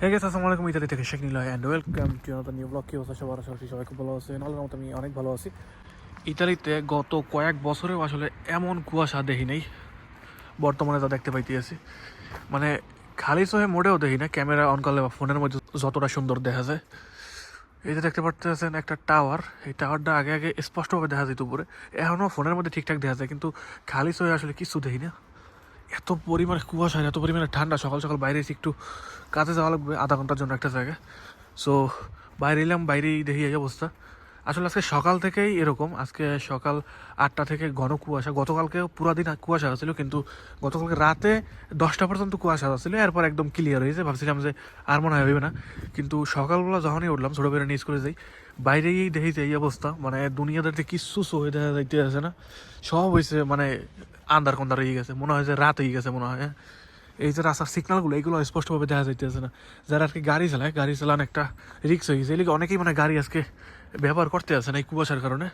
হে গেছে আসসালামু আলাইকুম ইতালি থেকে Sheikh Niloy and welcome to another new blog কি অবস্থা সবার? আশা করছি সবাই খুব ভালো আছেন। আল্লাহর মতো আমি অনেক ভালো আছি। ইতালিতে গত কয়েক বছরেও আসলে এমন কুয়াশা দেখি নেই। বর্তমানে যা দেখতে পাইতেছি মানে খালি চোহে মোটেও দেখি না। ক্যামেরা অন করলে বা ফোনের মধ্যে যতটা সুন্দর দেখা যায়। এই যে দেখতে পারতেছেন একটা টাওয়ার। এই টাওয়ারটা আগে আগে স্পষ্টভাবে দেখা যেত উপরে এখনও ফোনের মধ্যে ঠিকঠাক দেখা যায়, কিন্তু খালি চোহে আসলে কিছু দেখি না। এত পরিমাণে কুয়াশা হয় এত পরিমাণে ঠান্ডা, সকাল সকাল বাইরে এসে একটু কাজে যাওয়া লাগবে, আধা ঘণ্টার জন্য একটা জায়গায়। সো বাইরে এলাম, বাইরেই দেখি এই অবস্থা। আসলে আজকে সকাল থেকেই এরকম। আজকে সকাল আটটা থেকে ঘন কুয়াশা। গতকালকে পুরো দিন কুয়াশা ছিল কিন্তু গতকালকে রাতে দশটা পর্যন্ত কুয়াশা ছিল এরপর একদম ক্লিয়ার হয়েছে। ভাবছিলাম যে আর মনে হয় হইবে না। কিন্তু সকালবেলা যখনই উঠলাম ছোটো বেড়ে নিউজ করে যাই বাইরে গিয়েই দেখি এই অবস্থা। মানে দুনিয়াতে কিচ্ছু হয়ে দেখা যাইতে আছে না। সব হয়েছে মানে আন্দার কন্দার হয়ে গেছে। মনে হয় যে রাত হয়ে গেছে মনে হয় হ্যাঁ। এই যে রাস্তার সিগনালগুলো এইগুলো স্পষ্টভাবে দেখা যাইতেছে না। যারা আর কি গাড়ি চালায়, গাড়ি চালান একটা রিক্স হয়ে গেছে। এদিকে অনেকেই মানে গাড়ি আজকে ব্যবহার করতে আছে না এই কুয়াশার কারণে।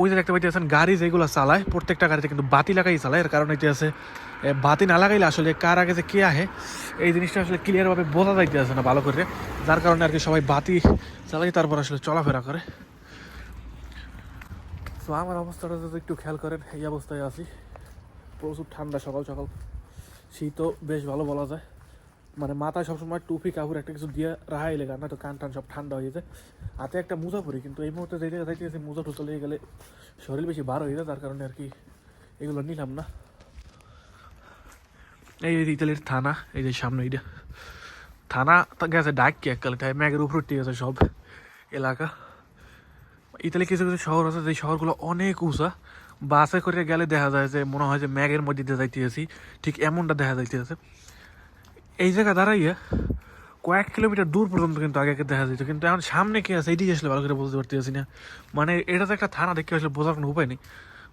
ওই যে দেখতে পাইতেছেন গাড়ি যেগুলো চালায়, প্রত্যেকটা গাড়িতে কিন্তু বাতি লাগাই চালায়। এর কারণ এটি আছে বাতি না লাগাইলে আসলে কার আগে যে কে আহে, এই জিনিসটা আসলে ক্লিয়ারভাবে বোঝা যাইতে আছে না ভালো করে। যার কারণে আর কি সবাই বাতি চালাই তারপর আসলে চলাফেরা করে। তো আমার অবস্থাটা যদি একটু খেয়াল করেন, এই অবস্থায় আছি। প্রচুর ঠান্ডা সকাল সকাল। শীতও বেশ ভালো বলা যায়। মানে মাথায় সবসময় টুপি, কাপড় একটা কিছু দিয়ে রাহাই লেগে, না তো কান টান সব ঠান্ডা হয়ে যায়। হাতে একটা মোজা পরি, কিন্তু এই মুহূর্তে যেতে যাইতে গেছে মোজা লেগে গেলে শরীর বেশি বার হয়ে যায় তার কারণে আর কি এগুলো নিলাম না। এই যে ইতালির থানা, এই যে সামনে এইটা। থানা গেছে ডাক এককালে, তাই ম্যাগের উপর ঠিক আছে সব এলাকা। ইতালি কিছু কিছু শহর আছে যে শহরগুলো অনেক উঁচা। বাসে করে গেলে দেখা যায় যে মনে হয় যে ম্যাগের মধ্যে দিয়ে যাইতেছি, ঠিক এমনটা দেখা যাইতেছে। এই জায়গা দাঁড়াইয়া কয়েক কিলোমিটার দূর পর্যন্ত কিন্তু আগে দেখা যেত কিন্তু এখন সামনে কে আছে এটি আসলে ভালো করে বুঝতে পারতেছি না। মানে এটা তো একটা থানা, দেখে আসলে বোঝার কোনো উপায় নেই।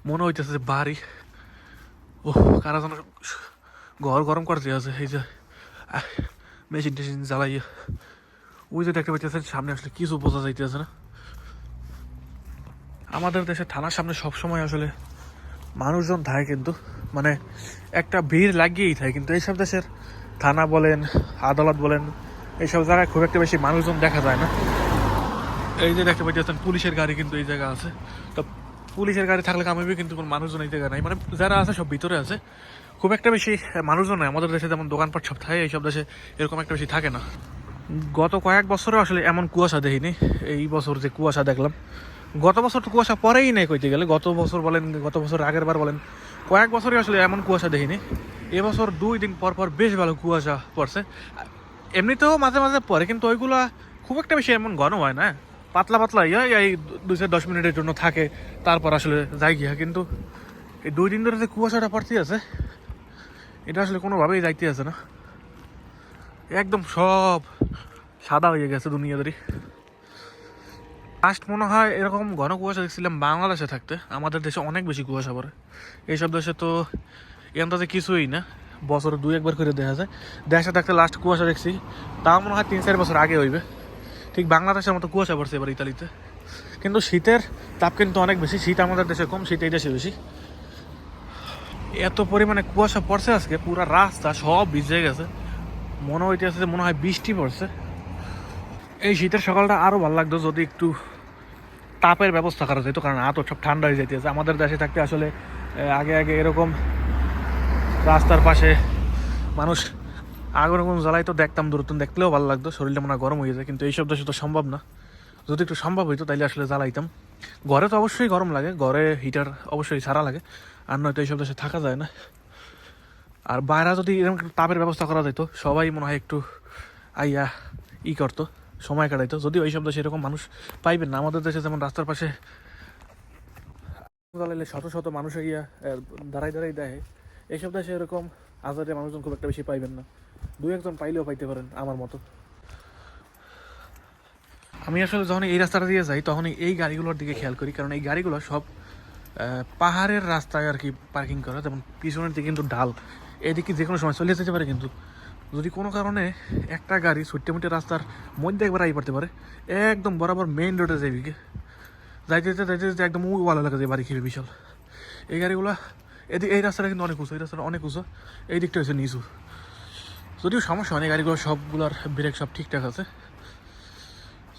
মনে হইতেছে যে বাড়ি। ও কারা যেন ঘর গরম করতে আছে, এই যে মেশিন টেশিন জ্বালাইয়া। ওই যে দেখতে পাইতেছেন, সামনে আসলে কিছু বোঝা যাইতেছে না। আমাদের দেশে থানার সামনে সবসময় আসলে মানুষজন থাকে কিন্তু মানে একটা ভিড় লাগিয়েই থাকে, কিন্তু এইসব দেশের থানা বলেন, আদালত বলেন, এইসব জায়গায় খুব একটা বেশি মানুষজন দেখা যায় না। এই যে দেখতে পাচ্ছেন, পুলিশের গাড়ি কিন্তু এই জায়গা আছে। তো পুলিশের গাড়ি থাকলে কামাবে কিন্তু কোনো মানুষজন এই জায়গায় নাই। মানে যারা আছে, সব ভিতরে আছে। খুব একটা বেশি মানুষজন নাই। আমাদের দেশে যেমন দোকানপাট সব থাকে, এইসব দেশে এরকম একটা বেশি থাকে না। গত কয়েক বছরে আসলে এমন কুয়াশা দেখিনি। এই বছর যে কুয়াশা দেখলাম, গত বছর তো কুয়াশা পরেই নেই কইতে গেলে। গত বছর বলেন, গত বছর আগের বার বলেন, কয়েক বছরই আসলে এমন কুয়াশা দেখিনি। এবছর দুই দিন পর পর বেশ ভালো কুয়াশা পড়ছে। এমনিতেও মাঝে মাঝে পড়ে, কিন্তু ওইগুলা খুব একটা বেশি এমন ঘন হয় না পাতলা পাতলা, ইয়া এই দুই চার দশ মিনিটের জন্য থাকে, তারপর আসলে যাই গিয়া, কিন্তু এই দুই দিন ধরে যে কুয়াশাটা পড়তে আছে, এটা আসলে কোনোভাবেই যাইতে আছে না। একদম সব সাদা হয়ে গেছে দুনিয়াদারি। লাস্ট মনে হয় এরকম ঘন কুয়াশা দেখছিলাম বাংলাদেশে থাকতে, আমাদের দেশে অনেক বেশি কুয়াশা পড়ে। এইসব দেশে তো এমতাতে কিছুই না। বছর দুই একবার করে দেখা যায়। দেশে থাকতে লাস্ট কুয়াশা দেখছি। তাও মনে হয় তিন চার বছর আগে হইবে। ঠিক বাংলাদেশের মতো কুয়াশা পড়ছে এবার ইতালিতে। কিন্তু শীতের তাপ কিন্তু অনেক বেশি। শীত আমাদের দেশে কম, শীত এই দেশে বেশি। এত পরিমাণে কুয়াশা পড়ছে আজকে। পুরো রাস্তা সব ভিজে গেছে। মনে হইতেছে যে মনে হয় বৃষ্টি পড়ছে। এই শীতের সকালটা আরও ভালো লাগতো যদি একটু তাপের ব্যবস্থা করা যেত। কারণ এত সব ঠান্ডা হয়ে যাইতেছে। আমাদের দেশে থাকতে আসলে আগে আগে এরকম রাস্তার পাশে মানুষ আগুন আগুন জ্বালাই তো দেখতাম, দূরত্ব দেখলেও ভালো লাগতো। শরীরটা মনে গরম হয়ে যায়, কিন্তু এইসব দেশে তো সম্ভব না। যদি একটু সম্ভব হইতো, তাইলে আসলে জ্বালাইতাম। ঘরে তো অবশ্যই গরম লাগে, ঘরে হিটার অবশ্যই ছাড়া লাগে, আর নয়তো এইসব দেশে থাকা যায় না। আর বাইরে যদি এরকম তাপের ব্যবস্থা করা যেত, সবাই মনে হয় একটু আইয়া ই করতো, সময় কাটাইতো। যদি ওই সব দেশে এরকম মানুষ পাইবেন না। আমাদের দেশে যেমন রাস্তার পাশে জ্বালাইলে শত শত মানুষ ইয়া দাঁড়াই দাঁড়াই দেয় এইসব দেশে এরকম আজারে মানুষজন খুব একটা বেশি পাইবেন না। দুই একজন পাইলেও পাইতে পারেন আমার মতো। আমি আসলে যখন এই রাস্তাটা দিয়ে যাই তখন এই গাড়িগুলোর দিকে খেয়াল করি, কারণ এই গাড়িগুলো সব পাহাড়ের রাস্তায় আর কি পার্কিং করা, যেমন পিছনের দিকে কিন্তু ডাল, এদিকে যে কোনো সময় চলে যেতে পারে কিন্তু। যদি কোনো কারণে একটা গাড়ি ছুট্টে মুটে রাস্তার মধ্যে একবার আই পড়তে পারে, একদম বরাবর মেইন রোডে যাইবি। যাইতে যেতে যাইতে যেতে একদম ওই ভালো লাগে বাড়ি খেয়ে বিশাল। এই গাড়িগুলো এদিকে এই রাস্তাটা কিন্তু অনেক উঁচু, এই রাস্তাটা অনেক উঁচু। এই দিকটা হচ্ছে নিচু। যদিও সমস্যা হয়নি গাড়িগুলো সবগুলোর ব্রেক সব ঠিকঠাক আছে।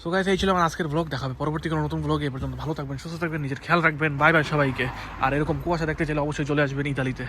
সো গাইস এই ছিল আমার আজকের ব্লগ দেখাবে পরবর্তী কোনো নতুন ব্লগে এ পর্যন্ত ভালো থাকবেন, সুস্থ থাকবেন, নিজের খেয়াল রাখবেন, বাই বাই সবাইকে। আর এরকম কুয়াশা দেখতে চাইলে অবশ্যই চলে আসবেন ইতালিতে।